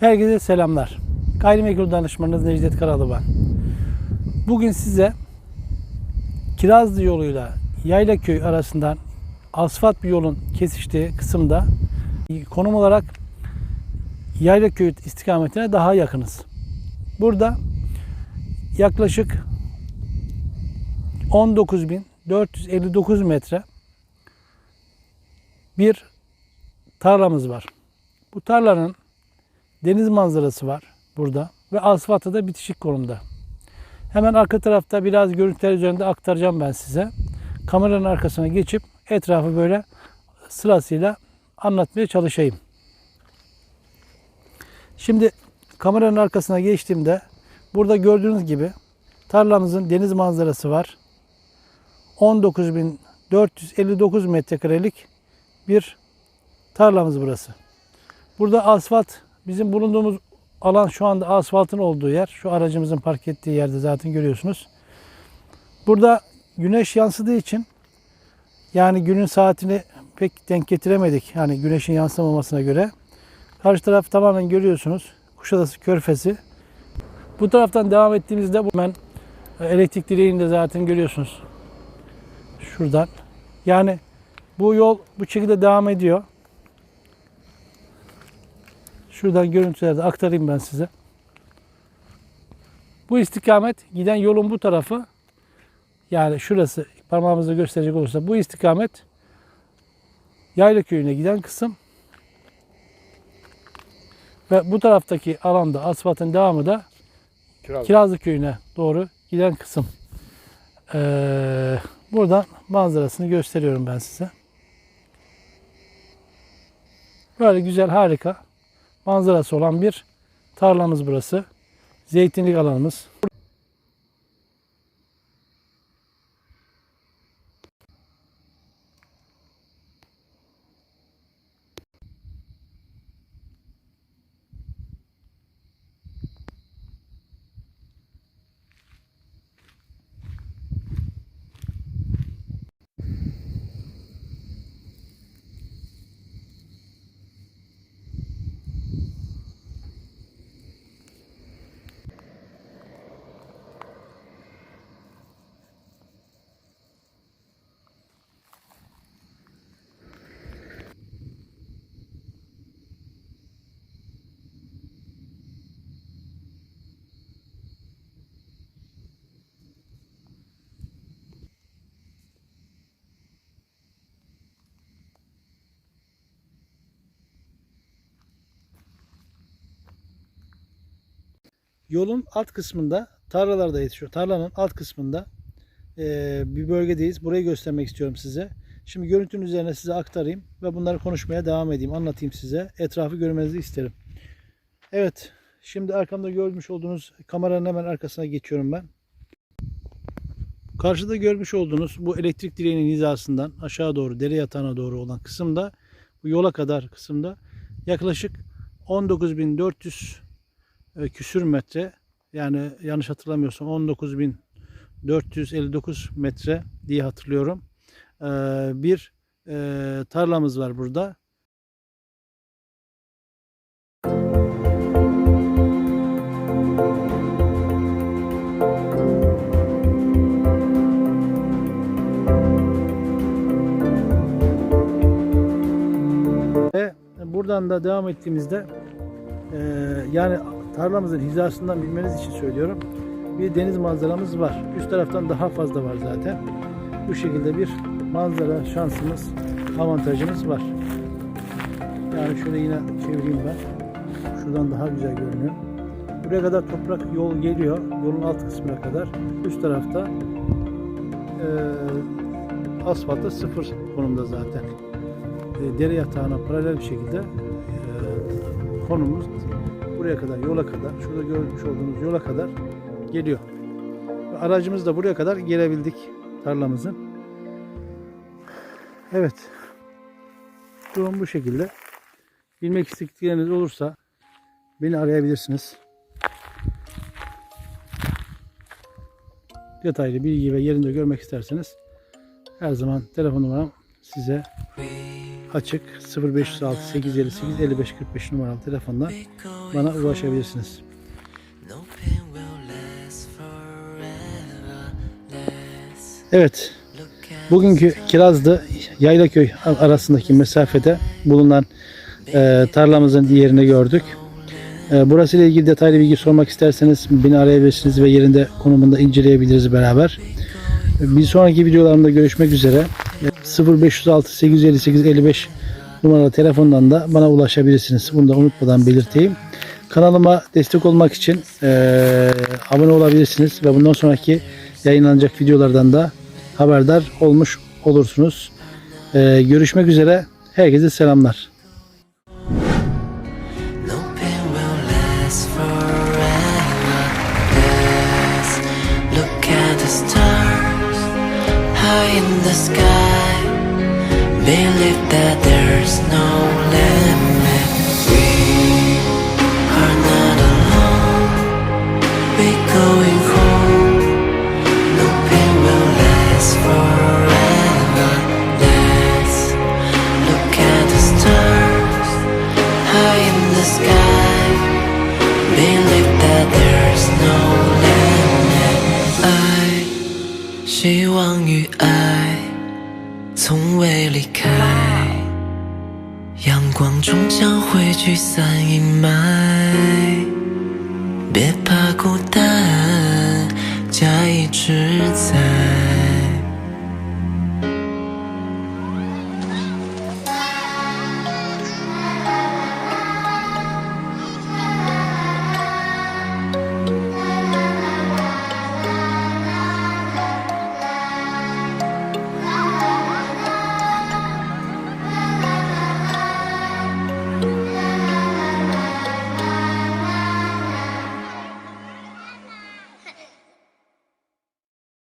Herkese selamlar. Gayrimenkul danışmanınız Necdet Karalı ben. Bugün size Kirazlı yoluyla Yaylaköy arasından asfalt bir yolun kesiştiği kısımda konum olarak Yaylaköy istikametine daha yakınız. Burada yaklaşık 19.459 metre bir tarlamız var. Bu tarlanın deniz manzarası var burada ve asfaltı da bitişik konumda. Hemen arka tarafta biraz görüntüler üzerinde aktaracağım ben size. Kameranın arkasına geçip etrafı böyle sırasıyla anlatmaya çalışayım. Şimdi kameranın arkasına geçtiğimde burada gördüğünüz gibi tarlamızın deniz manzarası var. 19.459 metrekarelik bir tarlamız burası. Burada asfalt bizim bulunduğumuz alan şu anda asfaltın olduğu yer. Şu aracımızın park ettiği yerde zaten görüyorsunuz. Burada güneş yansıdığı için yani günün saatini pek denk getiremedik. Yani güneşin yansımamasına göre. Karşı taraf tamamen görüyorsunuz. Kuşadası Körfezi. Bu taraftan devam ettiğimizde bu hemen elektrik direğini de zaten görüyorsunuz. Şuradan. Yani bu yol bu şekilde devam ediyor. Şuradan görüntülerde aktarayım ben size. Bu istikamet giden yolun bu tarafı yani şurası parmağımızla gösterecek olursa bu istikamet Yayla köyüne giden kısım ve bu taraftaki alanda asfaltın devamı da Kiraz. Kirazlı köyüne doğru giden kısım. Ee, buradan manzarasını gösteriyorum ben size. Böyle güzel harika manzarası olan bir tarlamız burası. Zeytinlik alanımız. Yolun alt kısmında tarlalarda yetişiyor. Tarlanın alt kısmında eee, bir bölgedeyiz. Burayı göstermek istiyorum size. Şimdi görüntünün üzerine size aktarayım ve bunları konuşmaya devam edeyim. Anlatayım size. Etrafı görmenizi isterim. Evet. Şimdi arkamda görmüş olduğunuz kameranın hemen arkasına geçiyorum ben. Karşıda görmüş olduğunuz bu elektrik direğinin hizasından aşağı doğru dere yatağına doğru olan kısımda bu yola kadar kısımda yaklaşık 19.400 e, küsür metre yani yanlış hatırlamıyorsam 19.459 metre diye hatırlıyorum. E, bir e, tarlamız var burada. Ve buradan da devam ettiğimizde e, yani tarlamızın hizasından bilmeniz için söylüyorum. Bir deniz manzaramız var. Üst taraftan daha fazla var zaten. Bu şekilde bir manzara şansımız, avantajımız var. Yani şöyle yine çevireyim ben. Şuradan daha güzel görünüyor. Buraya kadar toprak yol geliyor. Yolun alt kısmına kadar. Üst tarafta e, asfaltta sıfır konumda zaten. E, dere yatağına paralel bir şekilde e, konumuz buraya kadar, yola kadar, şurada görmüş olduğunuz yola kadar geliyor. Aracımız da buraya kadar gelebildik tarlamızın. Evet. Durum bu şekilde. Bilmek istedikleriniz olursa beni arayabilirsiniz. Detaylı bilgi ve yerinde görmek isterseniz her zaman telefon numaram size açık 0506 858 55 45 numaralı telefonla bana ulaşabilirsiniz. Evet, bugünkü Kirazlı Yaylaköy arasındaki mesafede bulunan e, tarlamızın yerini gördük. E, burası ile ilgili detaylı bilgi sormak isterseniz beni arayabilirsiniz ve yerinde konumunda inceleyebiliriz beraber. Bir sonraki videolarımda görüşmek üzere. E, 0506 858 55 numaralı telefondan da bana ulaşabilirsiniz. Bunu da unutmadan belirteyim. Kanalıma destek olmak için e, abone olabilirsiniz ve bundan sonraki yayınlanacak videolardan da haberdar olmuş olursunuz. E, görüşmek üzere. Herkese selamlar. In the sky. Believe that there's no limit. We are not alone. We're going home. No pain will last forever. Let's look at the stars high in the sky. 阳光终将会驱散阴霾，别怕孤单，家一直在。